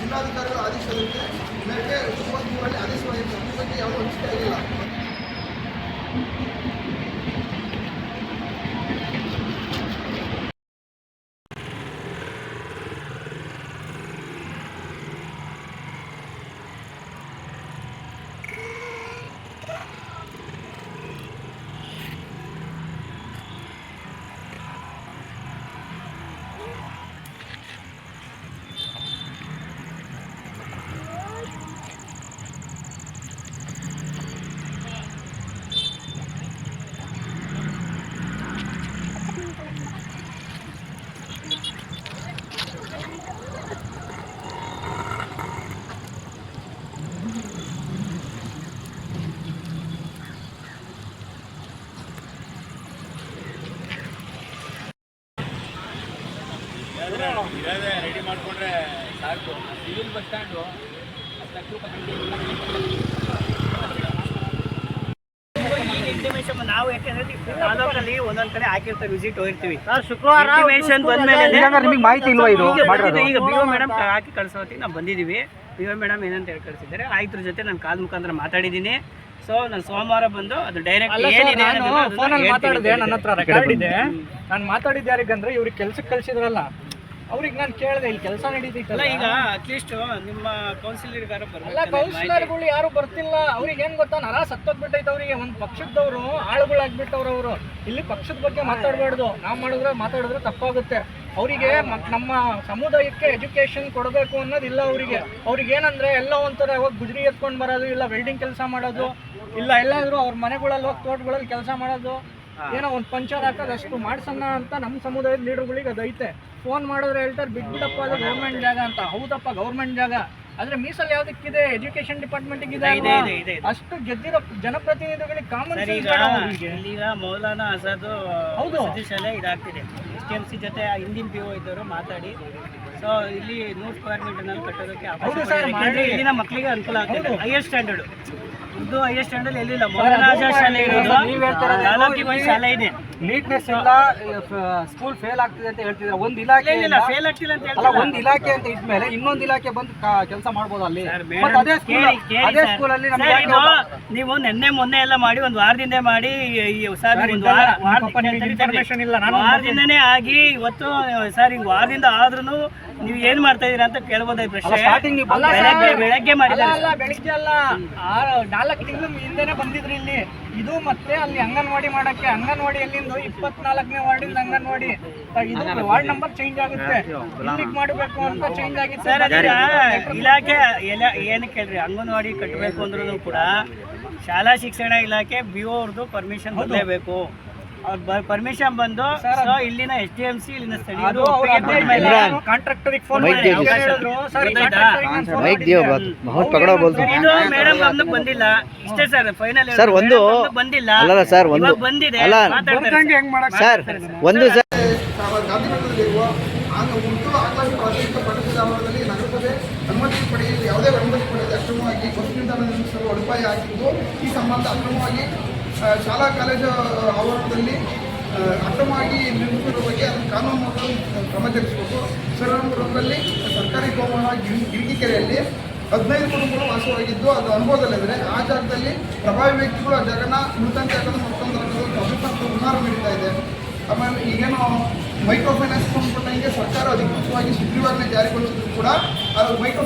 ಜಿಲ್ಲಾಧಿಕಾರಿಗಳ ಆದೇಶದಂತೆ ಮೇರೆಗೆ ಮೂವತ್ತ್ಮೂರರಲ್ಲಿ ಆದೇಶವಾಗಿತ್ತು ಈ ಬಗ್ಗೆ ಯಾವುದೂ ಅನಿಸಿಕೆ ಆಗಿಲ್ಲ ರೆಡಿ ಮಾಡಿಕೊಂಡ್ರೆ ಸಾಕು. Civil bus stand. ನಾವು ಯಾಕೆಂದ್ರೆ ತಾಲೂಕಲ್ಲಿ ಒಂದೊಂದ್ ಕಡೆ ಹಾಕಿರ್ತಾರೆ ವಿಸಿಟ್ ಹೋಗಿರ್ತೀವಿ. ಶುಕ್ರವಾರ ನಿಮಗೆ ಮಾಹಿತಿ ಇಲ್ವಾ ಇದು? ಈಗ ಬಿ ಒ ಮೇಡಮ್ ಹಾಕಿ ಕಳ್ಸೋ ಹೊತ್ತಿಗೆ ನಾವು ಬಂದಿದ್ದೀವಿ. ಬಿ ಓ ಮೇಡಮ್ ಏನಂತ ಹೇಳಿ ಕಳಿಸಿದ್ದಾರೆ. ಆಯ್ತರ ಜೊತೆ ನಾನು ಕಾಲ್ ಮುಖಾಂತರ ಮಾತಾಡಿದೀನಿ ಸೊ ನಾನು ಸೋಮವಾರ ಬಂದು ಅದು ಡೈರೆಕ್ಟ್ ಏನಿದೆ ಫೋನಲ್ಲಿ ಮಾತಾಡಿದೆ ನನ್ನ ಹತ್ರ ರೆಕಾರ್ಡ್ ಇದೆ. ನಾನು ಮಾತಾಡಿದ್ದು ಯಾರಿಗಂದ್ರೆ ಇವ್ರಿಗೆ ಕೆಲ್ಸಕ್ಕೆ ಕಳ್ಸಿದ್ರಲ್ಲ. ಅವ್ರಿಗೆ ನಾನು ಕೇಳಿದೆ ಇಲ್ಲಿ ಕೆಲಸ ಅಲ್ಲ ನಡೀತೈತಲ್ಲ ಈಗ ಅಟ್ಲೀಸ್ಟ್ ನಿಮ್ಮ ಕೌನ್ಸಿಲರ್ಗಾರ ಅಲ್ಲ ಕೌನ್ಸಿಲರ್ಗಳು ಯಾರು ಬರ್ತಿಲ್ಲ ಅವ್ರಿಗೆ ಏನ್ ಗೊತ್ತಾ ನರ ಸತ್ತೋಗ್ಬಿಟ್ಟೈತೆ ಅವರಿಗೆ ಒಂದು ಪಕ್ಷದವರು ಆಳುಗಳಾಗ್ಬಿಟ್ಟವ್ರು ಅವರು. ಇಲ್ಲಿ ಪಕ್ಷದ ಬಗ್ಗೆ ಮಾತಾಡಬಾರ್ದು. ನಾವು ಮಾಡಿದ್ರೆ ಮಾತಾಡಿದ್ರೆ ತಪ್ಪಾಗುತ್ತೆ. ಅವರಿಗೆ ನಮ್ಮ ಸಮುದಾಯಕ್ಕೆ ಎಜುಕೇಶನ್ ಕೊಡಬೇಕು ಅನ್ನೋದಿಲ್ಲ ಅವರಿಗೆ. ಅವ್ರಿಗೆ ಏನಂದ್ರೆ ಎಲ್ಲ ಒಂಥರ ಹೋಗಿ ಗುಜರಿ ಎತ್ಕೊಂಡು ಬರೋದು ಇಲ್ಲ ವೆಲ್ಡಿಂಗ್ ಕೆಲಸ ಮಾಡೋದು ಇಲ್ಲ ಎಲ್ಲಾದರೂ ಅವ್ರ ಮನೆಗಳಲ್ಲಿ ಹೋಗಿ ತೋಟಗಳಲ್ಲಿ ಕೆಲಸ ಮಾಡೋದು ಏನೋ ಒಂದು ಪಂಚರ್ ಹಾಕೋದು ಅಷ್ಟು ಮಾಡ್ಸೋಣ ಅಂತ ನಮ್ಮ ಸಮುದಾಯದ ಲೀಡರ್ಗಳಿಗೆ ಅದೈತೆ ಫೋನ್ ಮಾಡಿದ್ರೆ ಹೇಳ್ತಾರೆ ಬಿಟ್ಬಿಡಪ್ಪ ಅದು ಗೌರ್ಮೆಂಟ್ ಜಾಗ ಅಂತ. ಹೌದಪ್ಪ ಗೌರ್ಮೆಂಟ್ ಜಾಗ. ಆದ್ರೆ ಮೀಸಲು ಯಾವ್ದಕ್ಕಿದೆ? ಎಜುಕೇಶನ್ ಡಿಪಾರ್ಟ್ಮೆಂಟ್ಗೆ ಇದೆ. ಅಷ್ಟು ಗೆದ್ದಿರೋ ಜನಪ್ರತಿನಿಧಿಗಳಿಗೆ ಕಾಮನ್ ಈಗ ಮೌಲಾನಾ ಆಜಾದ್ ಹೌದು. ಶಾಲೆ ಇದಾಗ್ತಿದೆ. ಎಸ್ ಟಿ ಎಂ ಸಿ ಜೊತೆ ಹಿಂದಿನ ಪಿ ಒ ಇದ್ದವರು ಮಾತಾಡಿ. ಸೊ ಇಲ್ಲಿ ನೂರು ಸ್ಕ್ವೇರ್ ಮೀಟರ್ನಲ್ಲಿ ಕಟ್ಟೋದಕ್ಕೆ. ಇಲ್ಲಿನ ಮಕ್ಕಳಿಗೆ ಅನುಕೂಲ ಆಗ್ತದೆ. ಹೈಯರ್ ಸ್ಟ್ಯಾಂಡರ್ಡ್ ಇದು ಹೈಯರ್ ಸ್ಟ್ಯಾಂಡರ್ಡ್ ಎಲ್ಲಿಲ್ಲ. ಮೌಲಾನಾ ಶಾಲೆ ಇರೋದು. ಹೇಳ್ತಿರೋದು ಶಾಲೆ ಇದೆ. ನೀಟ್ನೆಸ್ ಇಲ್ಲ ಸ್ಕೂಲ್ ಫೇಲ್ ಆಗ್ತಿದೆ ಅಂತ ಹೇಳ್ತಿದ್ರೆ ಒಂದು ಇಲಾಖೆ ಇಲ್ಲ ಫೇಲ್ ಆಗ್ತಿಲ್ಲ ಅಂತ ಹೇಳ್ತಾರೆ ಒಂದ್ ಇಲಾಖೆ ಅಂತ ಇದ್ಮೇಲೆ ಇನ್ನೊಂದು ಇಲಾಖೆ ಬಂದು ಕೆಲಸ ಮಾಡ್ಬೋದು ಅಲ್ಲಿ. ಮತ್ತೆ ಅದೇ ಸ್ಕೂಲ್ ಅದೇ. ಸ್ಕೂಲಲ್ಲಿ ನೀವು ನಿನ್ನೆ ಮೊನ್ನೆ ಎಲ್ಲ ಮಾಡಿ ಒಂದು ವಾರದಿಂದ ಮಾಡಿ ಸರ್ ಒಂದು ವಾರ- ವಾರದಿಂದನೇ ಆಗಿ ಇವತ್ತು ಸರ್ ಈಗ ವಾರದಿಂದ ಆದ್ರೂ ನೀವು ಏನ್ ಮಾಡ್ತಾ ಇದೀರಾ ಅಂತ ಕೇಳ್ಬೋದಾಯ್ತು ಪ್ರಶ್ನೆ. ಸ್ಟಾರ್ಟಿಂಗ್ ನೀವು ಬೆಳಗ್ಗೆ ಬೆಳಗ್ಗೆ ಮಾಡಿದ್ದಾರೆ. ಅಲ್ಲ ಬೆಳಿಗ್ಗೆ ಅಲ್ಲ. ನಾಲ್ಕು ತಿಂಗಳು ಹಿಂದೆನೆ ಬಂದಿದ್ರಿ ಇಲ್ಲಿ. ಇದು ಮತ್ತೆ ಅಲ್ಲಿ ಅಂಗನವಾಡಿ ಮಾಡಕ್ಕೆ ಅಂಗನವಾಡಿ ಎಲ್ಲಿಂದ ಇಪ್ಪತ್ನಾಲ್ಕನೇ ವಾರ್ಡಿಂದ ಅಂಗನವಾಡಿ. ಇದು ವಾರ್ಡ್ ನಂಬರ್ ಚೇಂಜ್ ಆಗುತ್ತೆ. ಇಲ್ಲಿಗೆ ಮಾಡಬೇಕು ಅಂತ ಚೇಂಜ್ ಆಗಿತ್ತು. ಇಲಾಖೆ ಎಲ್ಲ ಏನಕ್ಕೆ ಹೇಳ್ರಿ ಅಂಗನವಾಡಿ ಕಟ್ಟಬೇಕು ಅಂದ್ರೂ ಕೂಡ ಶಾಲಾ ಶಿಕ್ಷಣ ಇಲಾಖೆ ಬಿ ಅವ್ರದ್ದು ಪರ್ಮಿಷನ್ ಅವ್ರ ಪರ್ಮಿಷನ್ ಬಂದು ಇಲ್ಲಿನ ಎಸ್ ಡಿ ಎಂ ಸಿ ಇಲ್ಲಿನ ಕಾಂಟ್ರಾಕ್ಟರ್ ಬಂದಿಲ್ಲ. ಇಷ್ಟೇ ಸರ್ ಸರ್ ಒಂದು ಬಂದಿಲ್ಲ. ಅಲ್ಲ ಸರ್ ಒಂದು ಬಂದಿದೆ. ಸರ್ ಒಂದು ಅನುಮತಿ ಪಡೆಯಲು ಯಾವುದೇ ಅನುಮತಿ ಪಡೆಯಲು ಅಕ್ರಮವಾಗಿ ಬಸ್ ನಿಲ್ದಾಣ ನಿರ್ಮಿಸಲು ಒಡಪಾಯ ಆಗಿದ್ದು ಈ ಸಂಬಂಧ ಅಕ್ರಮವಾಗಿ ಶಾಲಾ ಕಾಲೇಜು ಆವರಣದಲ್ಲಿ ಅಕ್ರಮವಾಗಿ ನಿರ್ಮಿಸಿರುವ ಬಗ್ಗೆ ಅದನ್ನು ಕಾನೂನು ಕ್ರಮ ಜರುಗಿಸಬೇಕು ಶ್ರೀರಾಮಪುರದಲ್ಲಿ ಸರ್ಕಾರಿ ಗೋಮಾಳ ಗಿರಿಗಿ ಕೆರೆಯಲ್ಲಿ ಹದಿನೈದು ಕುಟುಂಬಗಳು ವಾಸವಾಗಿದ್ದು, ಅದು ಅನುಭವದಲ್ಲಿದ್ದರೆ ಆ ಜಾಗದಲ್ಲಿ ಪ್ರಭಾವಿ ವ್ಯಕ್ತಿಗಳು, ಆ ಜಾಗನ ಮೃತಂತೆ ಹಾಕೋದು ಮತ್ತೊಂದು ಅಭಿಪ್ರಾಯ ಉಪಹಾರ ನಡೀತಾ ಇದೆ. ಆಮೇಲೆ ಈಗೇನು ಮೈಕ್ರೋ ಫೈನಾನ್ಸ್ ಸಂಬಂಧಪಟ್ಟಂಗೆ ಸರ್ಕಾರ ಅಧಿಕೃತವಾಗಿ ಸುಗ್ರೀವಾಜ್ಞೆ ಜಾರಿಗೊಳಿಸಿದ್ರು ಕೂಡ ಅದು ಮೈಕ್ರೋ